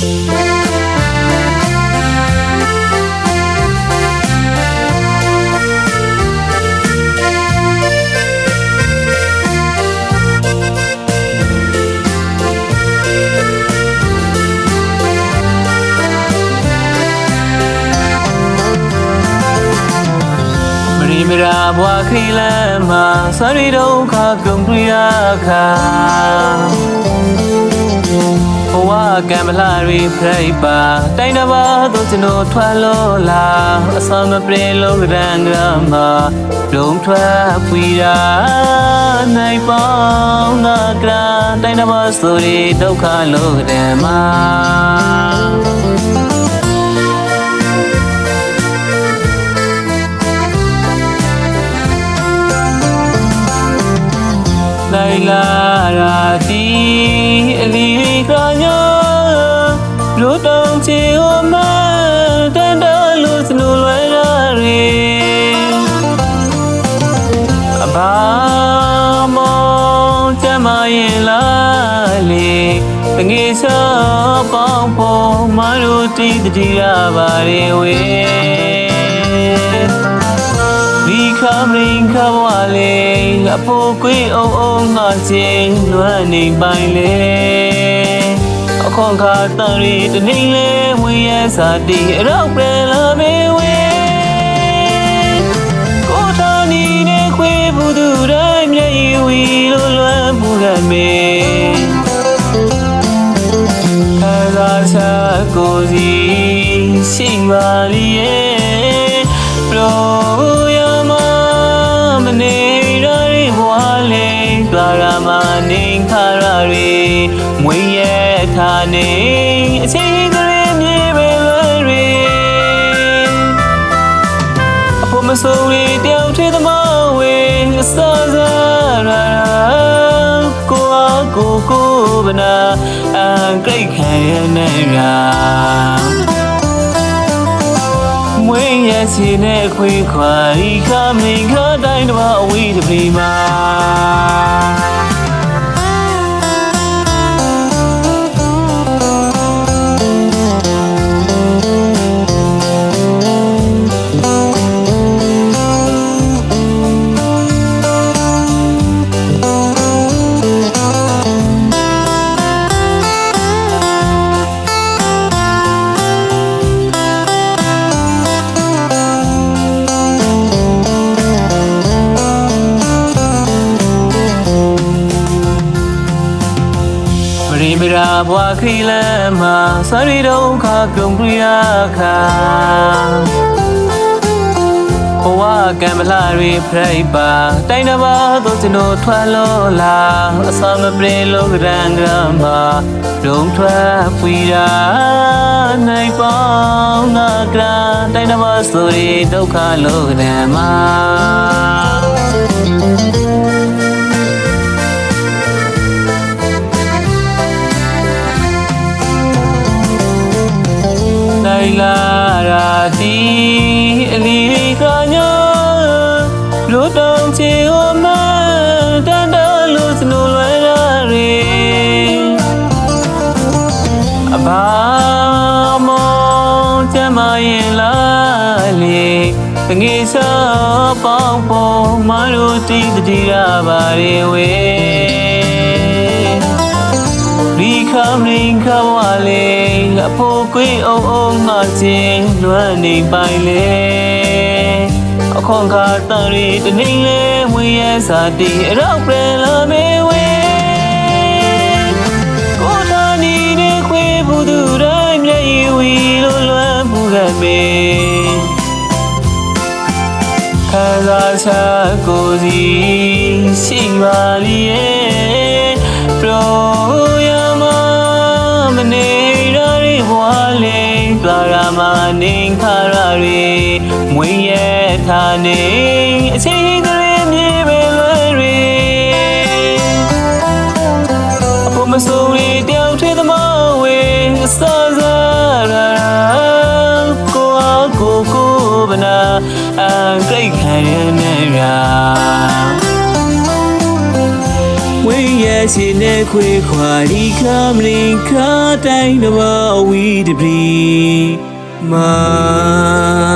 မရီမရာဘွားခရီလမ်းမှာစရီဒုက္ခကုန်ပြရခါဘဝ ကံမလာရီပြိပါတိုင်းတစ်ပါးသို့ကျွန်တော်ထွက်လို့လာအစမပြေလို့ရန်ကမှာဒုံထွက်ပွေရာနိုင်ပေါင်းနာကရာတိုင်းတစ်ပါးဆိုရီဒုက္ခလို့တယ်မှာလိုက်လာရာတီအလီကညောလူ တောင်ချီဟိုမတန်တလူစနူလွယ်ရာရီအဘာမောချမရင်လာလေတငယ်ချပေါင်းဖို့မတို့တီးတည်ရပါရေဝေဒီခမရင်ခဘဝလေးအဖို့ကွေးအောင်အောင်ငါချင်းလွမ်းနေပိုင်လေ အခွန်ခါတန်ရီတနေလေဝေးရစာတီအရောက်ပဲလာမေဝေကိုထာနီနဲ့ခွေးဘူးသူတိုင်းမျက်ရည်ဝီလိုလွမ်းပူရမေခါသာချာကိုစီရှိပါလိရဲ့ မနေခါရရီမွေရဲ့ထာနေအချိန်ကလေးမြေပဲလွယ်ရီအဖို့မစိုးရီတယောက်ထဲသမားဝေအစားစားရာကိုအားကိုကိုဗနာအန်ကြိတ်ခံရနေရာမွေးရစီနဲ့ခွေခွာဤခမင်ခတိုင်းတမအဝေးတပီမှာ မရီမရာဘွားခရီလမ်းမှာစရီဒုက္ခကုန်ပြရခါဘဝကံမလာရီပြိပါတိုင်းတစ်ပါးသို့ကျွန်တော်ထွက်လို့လာအစမပြေလို့ရန်ကမှာဒုံထွက်ပွေရာနိုင်ပေါင်းနာကရာတိုင်းတစ်ပါးဆိုရီဒုက္ခလို့တယ်မှာ လိုက်လာရာတီအလီကညောလူတောင်ချီဟိုမတန်တလူစနူလွယ်ရာရီအဘာမောချမရင်လာလေတငယ်ချပေါင်းဖို့မတို့တီးတည်ရပါရေဝေ ဒီခမရင်ခဘဝလေးအဖို့ကွေးအောင်အောင်ငါချင်းလွမ်းနေပိုင်လေအခွန်ခါတန်ရီတနေလေဝေးရစာတီအရောက်ပဲလာမေဝေကိုထာနီနဲ့ခွေးဘူးသူတိုင်းမျက်ရည်ဝီလိုလွမ်းပူရမေခါသာချာကိုစီရှိပါလိရဲ့ လေးသာရမနေခါရရီမွေရဲ့ထာနေအချိန်ကလေးမြေပဲလွယ်ရီအဖို့မစိုးရီတယောက်ထဲသမားဝေအစားစားရာကိုအားကိုကိုဗနာအန်ကြိတ်ခံရနေရာ စင်နဲ့ခွေခွာဒီခမလင်ခါတိုင်းတော့ဝီတပီမာ